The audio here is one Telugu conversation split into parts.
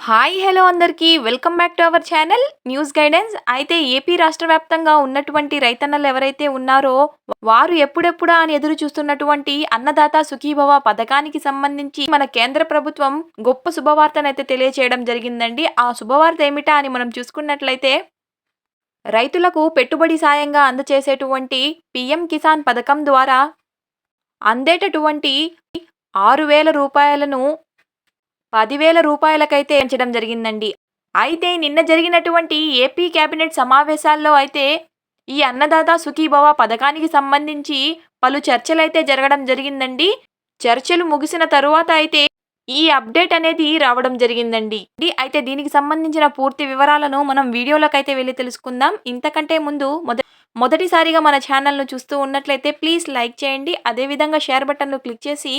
హాయ్ హలో అందరికీ. Welcome back to our channel news guidance. అయితే ఏపీ రాష్ట్ర వ్యాప్తంగా ఉన్నటువంటి రైతన్నలు ఎవరైతే ఉన్నారో వారు ఎప్పుడెప్పుడా అని ఎదురు చూస్తున్నటువంటి అన్నదాత సుఖీభవ పథకానికి సంబంధించి మన కేంద్ర ప్రభుత్వం గొప్ప శుభవార్తనైతే తెలియచేయడం జరిగిందండి. ఆ శుభవార్త ఏమిటా అని మనం చూసుకున్నట్లయితే రైతులకు పెట్టుబడి సాయంగా అందచేసేటువంటి పిఎం కిసాన్ పథకం ద్వారా అందేటటువంటి ఆరు వేల రూపాయలను పదివేల రూపాయలకైతే ఎంచడం జరిగిందండి. అయితే నిన్న జరిగినటువంటి ఏపీ కేబినెట్ సమావేశాల్లో అయితే ఈ అన్నదాత సుఖీభవ పథకానికి సంబంధించి పలు చర్చలైతే జరగడం జరిగిందండి. చర్చలు ముగిసిన తరువాత అయితే ఈ అప్డేట్ అనేది రావడం జరిగిందండి. అయితే దీనికి సంబంధించిన పూర్తి వివరాలను మనం వీడియోలోకైతే వెళ్ళి తెలుసుకుందాం. ఇంతకంటే ముందు మొద మొదటిసారిగా మన ఛానల్ను చూస్తూ ఉన్నట్లయితే ప్లీజ్ లైక్ చేయండి. అదేవిధంగా షేర్ బటన్ను క్లిక్ చేసి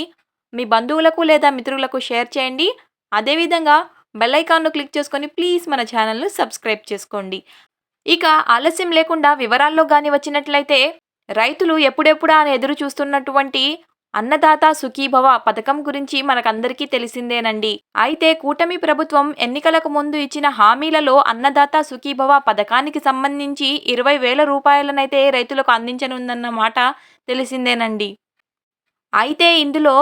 మీ బంధువులకు లేదా మిత్రులకు షేర్ చేయండి. అదేవిధంగా బెల్ ఐకాన్ను క్లిక్ చేసుకొని ప్లీజ్ మన ఛానల్ను సబ్స్క్రైబ్ చేసుకోండి. ఇక ఆలస్యం లేకుండా వివరాల్లో కానీ వచ్చినట్లయితే రైతులు ఎప్పుడెప్పుడా అని ఎదురు చూస్తున్నటువంటి అన్నదాత సుఖీభవ పథకం గురించి మనకందరికీ తెలిసిందేనండి. అయితే కూటమి ప్రభుత్వం ఎన్నికలకు ముందు ఇచ్చిన హామీలలో అన్నదాత సుఖీభవ పథకానికి సంబంధించి ఇరవై వేల రూపాయలనైతే రైతులకు అందించనుందన్న మాట తెలిసిందేనండి. అయితే ఇందులో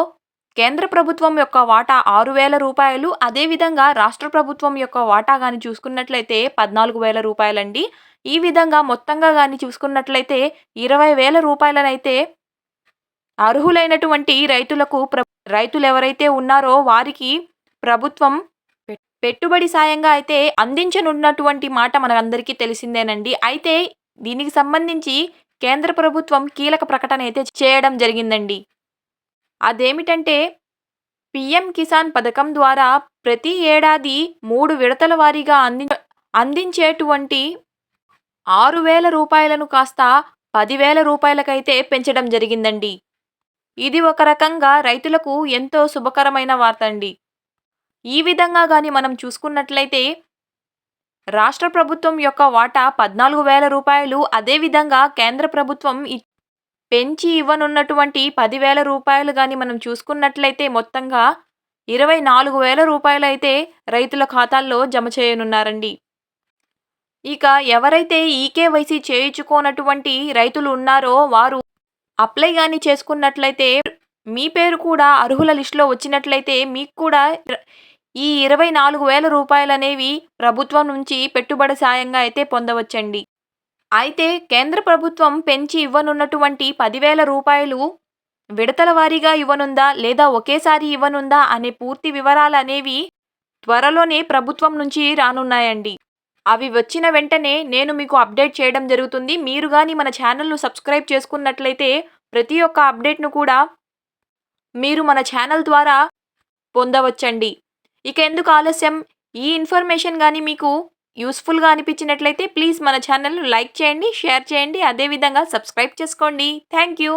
కేంద్ర ప్రభుత్వం యొక్క వాటా ఆరు వేల రూపాయలు అదేవిధంగా రాష్ట్ర ప్రభుత్వం యొక్క వాటా కానీ చూసుకున్నట్లయితే పద్నాలుగు వేల రూపాయలండి. ఈ విధంగా మొత్తంగా కానీ చూసుకున్నట్లయితే ఇరవై వేల రూపాయలనైతే అర్హులైనటువంటి రైతులకు ప్ర రైతులు ఎవరైతే ఉన్నారో వారికి ప్రభుత్వం పెట్టుబడి సాయంగా అయితే అందించనున్నటువంటి మాట మనందరికీ తెలిసిందేనండి. అయితే దీనికి సంబంధించి కేంద్ర ప్రభుత్వం కీలక ప్రకటన అయితే చేయడం జరిగిందండి. అదేమిటంటే పిఎం కిసాన్ పథకం ద్వారా ప్రతి ఏడాది మూడు విడతల వారీగా అంది అందించేటువంటి ఆరు వేల రూపాయలను కాస్త పదివేల రూపాయలకైతే పెంచడం జరిగిందండి. ఇది ఒక రకంగా రైతులకు ఎంతో శుభకరమైన వార్త అండి ఈ విధంగా కానీ మనం చూసుకున్నట్లయితే రాష్ట్ర ప్రభుత్వం యొక్క వాటా పద్నాలుగు వేల రూపాయలు అదేవిధంగా కేంద్ర ప్రభుత్వం పెంచి ఇవ్వనున్నటువంటి పదివేల రూపాయలు కానీ మనం చూసుకున్నట్లయితే మొత్తంగా ఇరవై నాలుగు వేల రూపాయలు అయితే రైతుల ఖాతాల్లో జమ చేయనున్నారండి. ఇక ఎవరైతే ఈకేవైసీ చేయించుకోనటువంటి రైతులు ఉన్నారో వారు అప్లై కానీ చేసుకున్నట్లయితే మీ పేరు కూడా అర్హుల లిస్టులో వచ్చినట్లయితే మీకు కూడా ఈ ఇరవై నాలుగు వేల రూపాయలు అనేవి ప్రభుత్వం నుంచి పెట్టుబడి సాయంగా అయితే పొందవచ్చండి. అయితే కేంద్ర ప్రభుత్వం పెంచి ఇవ్వనున్నటువంటి పదివేల రూపాయలు విడతల వారీగా ఇవ్వనుందా లేదా ఒకేసారి ఇవ్వనుందా అనే పూర్తి వివరాలు అనేవి త్వరలోనే ప్రభుత్వం నుంచి రానున్నాయండి. అవి వచ్చిన వెంటనే నేను మీకు అప్డేట్ చేయడం జరుగుతుంది. మీరు కానీ మన ఛానల్ను సబ్స్క్రైబ్ చేసుకున్నట్లయితే ప్రతి ఒక్క అప్డేట్ను కూడా మీరు మన ఛానల్ ద్వారా పొందవచ్చండి. ఇక ఎందుకు ఆలస్యం? ఈ ఇన్ఫర్మేషన్ కానీ మీకు యూస్ఫుల్గా అనిపించినట్లయితే ప్లీజ్ మన ఛానల్ను లైక్ చేయండి షేర్ చేయండి. అదేవిధంగా సబ్స్క్రైబ్ చేసుకోండి. Thank you